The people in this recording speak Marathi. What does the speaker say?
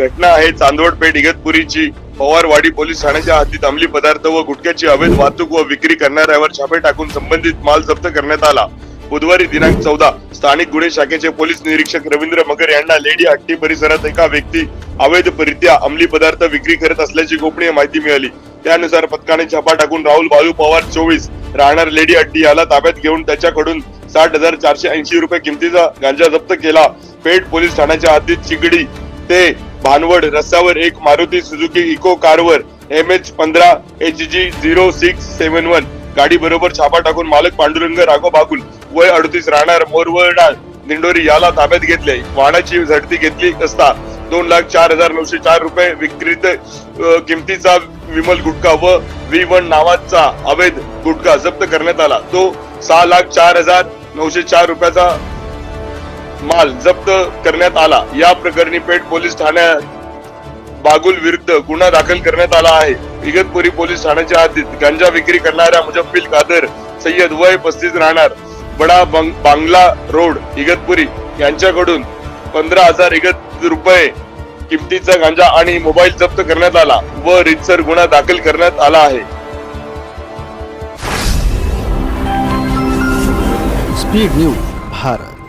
घटना आहे. चांदवड पेठ इगतपुरीची पवारवाडी पोलीस ठाण्याच्या हद्दीत अंमली पदार्थ व गुटख्याची अवैध वाहतूक व विक्री करणाऱ्यावर छापे टाकून संबंधित माल जप्त करण्यात आला. बुधवारी दिनांक चौदा स्थानिक गुन्हे शाखेचे पोलीस निरीक्षक रवींद्र मगर यांना लेडी हट्टी परिसरात एका व्यक्ती अवैधरित्या अंमली पदार्थ विक्री करत असल्याची गोपनीय माहिती मिळाली. त्यानुसार पथकाने छापा टाकून राहुल बालू पवार चोवीस राहणार लेडी हट्टी याला ताब्यात घेऊन त्याच्याकडून साठ हजार चारशे ऐंशी रुपये किमतीचा गांजा जप्त केला. पेठ पोलीस ठाण्याच्या हद्दीत चिगडी ते भानवड रस्त्यावर एक मारुती सुझुकी इको कारवर एम एच पंधरा H G zero six seven one गाडी बरोबर छापा टाकून मालक पांडुरंग राघव बागुल वय अडतीस राहणार मोरवडा दिंडोरी याला ताब्यात घेतले. वाहनाची झडती घेतली असता दोन लाख चार हजार नऊशे चार रुपये विक्रीत किमतीचा विमल गुटखा व व्ही वन नावाचा अवैध गुटखा जप्त करण्यात आला. तो सहा लाख चार हजार नऊशे चार रुपयाचा माल जप्त करण्यात आला. या प्रकरणी पेठ पोलीस ठाण्यात बागुल विरुद्ध गुन्हा दाखल करण्यात आला आहे. इगतपुरी पोलीस ठाण्याच्या हद्दीत गांजा विक्री करणाऱ्या मुजफ्फिल कादर सय्यद वय पस्तीस राहणार. बडा बंग- बांगला रोड इगतपुरी यांच्याकडून पंधरा हजार इगत रुपये किमतीचा गांजा आणि मोबाईल जप्त करण्यात आला व रितसर गुन्हा दाखल करण्यात आला आहे. Speed news Bharat.